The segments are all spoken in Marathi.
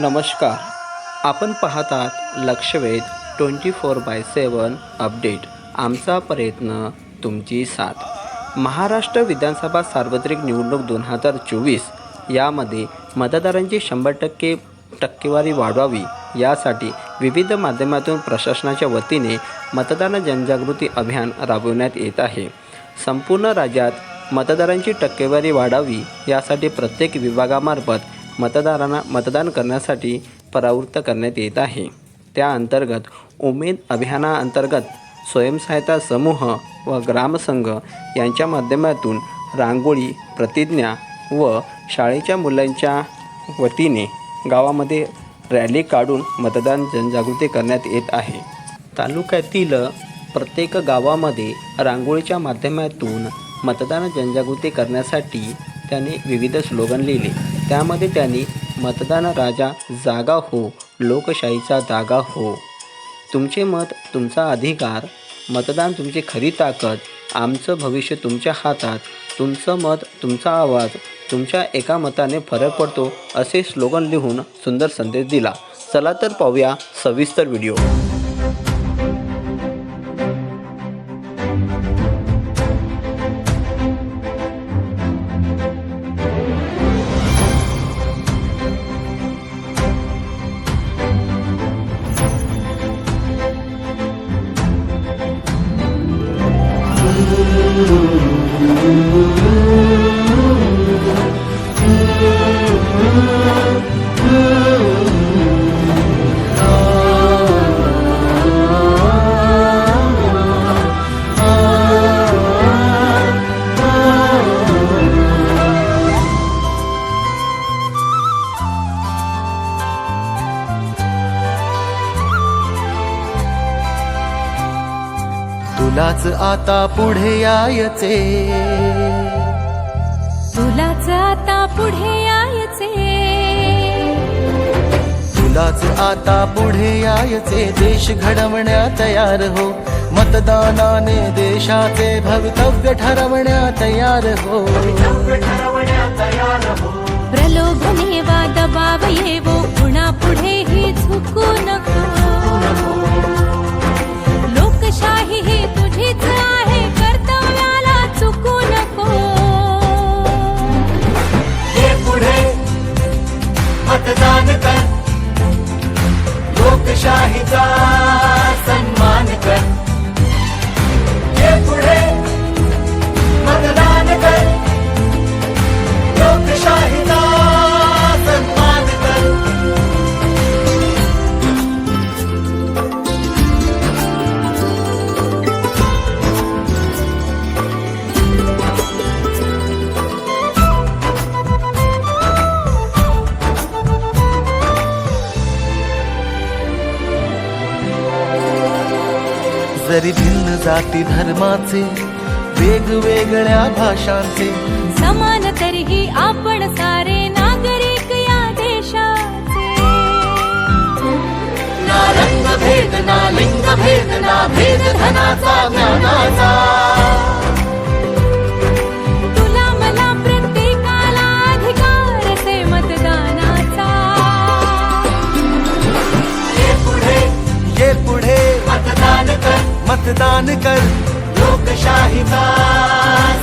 नमस्कार. आपण पाहतात Lakshvedh twenty four by seven update. आमचा प्रयत्न तुमची साथ. महाराष्ट्र विधानसभा सार्वत्रिक निवडणूक दोन हजार चोवीस यामध्ये मतदारांची शंभर टक्के टक्केवारी वाढवावी यासाठी विविध माध्यमातून प्रशासनाच्या वतीने मतदान जनजागृती अभियान राबवण्यात येत आहे. संपूर्ण राज्यात मतदारांची टक्केवारी वाढावी यासाठी प्रत्येक विभागामार्फत मतदारांना मतदान करण्यासाठी परावृत्त करण्यात येत आहे. त्या अंतर्गत उमेद अभियानाअंतर्गत स्वयंसहायता समूह व ग्रामसंघ यांच्या माध्यमातून रांगोळी प्रतिज्ञा व शाळेच्या मुलांच्या वतीने गावामध्ये रॅली काढून मतदान जनजागृती करण्यात येत आहे. तालुक्यातील प्रत्येक गावामध्ये रांगोळीच्या माध्यमातून मतदान जनजागृती करण्यासाठी त्याने विविध स्लोगन लिहिले. त्यामध्ये त्यांनी मतदान राजा जागा हो लोकशाहीचा जागा हो. तुमचे मत तुमचा अधिकार मतदान तुमची खरी ताकद आमचं भविष्य तुमच्या हातात तुमचं मत तुमचा आवाज तुमच्या एका मताने फरक पडतो असे स्लोगन लिहून सुंदर संदेश दिला. चला तर पाहूया सविस्तर व्हिडिओ तुलाच आता पुढे यायचे. तुलाच आता पुढे यायचे. तुलाच आता पुढे यायचे. देश घडवण्या तयार हो. मतदानाने देशाचे भवितव्य ठरवण्या तयार हो. प्रलोभने वा दबाव येवो. कुणा पुढे ही झुकू नको. लोकशाही ही तुझीच आहे जरी भिन्न जाती धर्माचे वेगवेगळ्या भाषांचे. समान तरीही आपण सारे नागरिक या देशाचे. ना रंग भेद ना लिंग भेद ना भेद धनाचा ज्ञानाचा. मतदान कर। लोकशाहीचा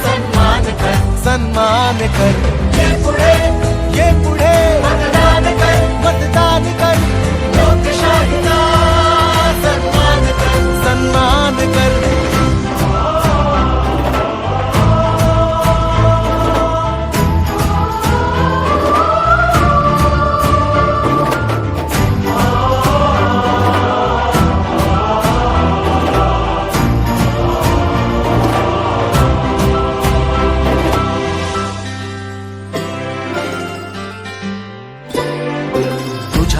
सन्मान कर। सन्मान कर। ये पुढे ये पुढे।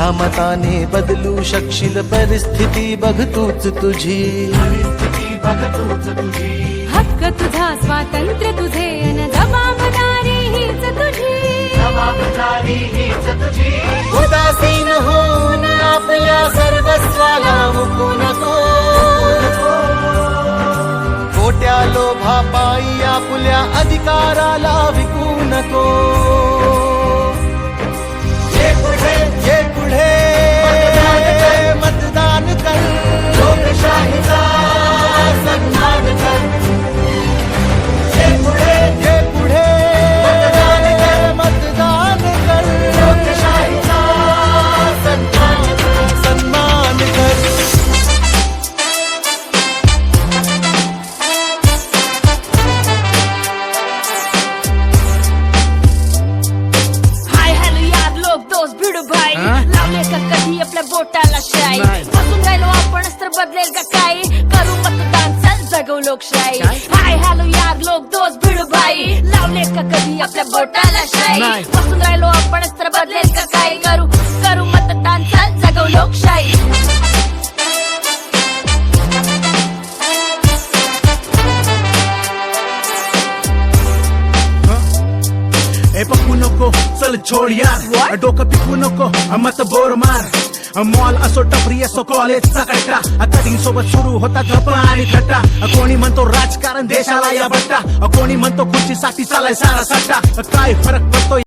तुझ्या मताने बदलू शकशील परिस्थिती बघ तूच तुझी. हक्क तुझा स्वातंत्र्य तुझे अन जबाबदारी हीच तुझी. उदासीन होऊन आपल्या सर्वस्वाला मुकू नको खोट्या लोभा पायी आपल्या अधिकाराला विकू नको लोकशाही. हाय हॅलो यार लोक दोस्त भिडू बाई लावलेत का कधी आपल्या बोटाला शाही. बसून राहिलो आपणच तर बदलेल का काय? करू करू मतदान चाल जगव लोकशाही. ए पप्पू नको चल छोड यार. डोकं पिकू नको मत बोर मार. मॉल असो टपरी असो कॉलेजचा कट्टा. कधी सोबत सुरू होता गप्पा आणि थट्टा कोणी म्हणतो राजकारण देशाला या बट्टा. कोणी म्हणतो खुर्चीसाठी चालाय सारा सट्टा. काय फरक पडतो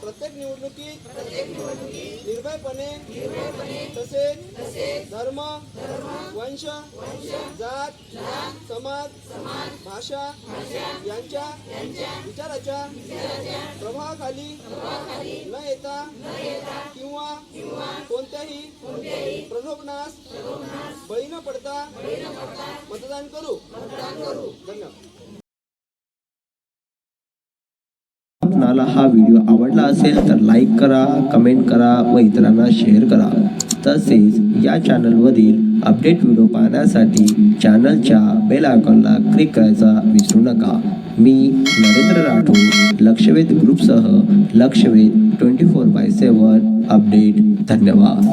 प्रत्येक निवडणुकीत निर्भयपणे तसेच धर्म वंश जात समाज भाषा यांच्या विचाराच्या प्रभावाखाली न येता किंवा कोणत्याही प्रलोभनास बळी न पडता मतदान करू. धन्यवाद. तुम्हाला हा व्हिडिओ आवडला असेल तर लाईक करा कमेंट करा व इतरांना शेअर करा. तसेच या चॅनलवरील अपडेट व्हिडिओ पाहण्यासाठी चॅनलच्या बेल आयकॉनला क्लिक करायचा विसरू नका. मी नरेंद्र राठोड लक्षवेध ग्रुपसह Lakshvedh twenty four by seven update धन्यवाद.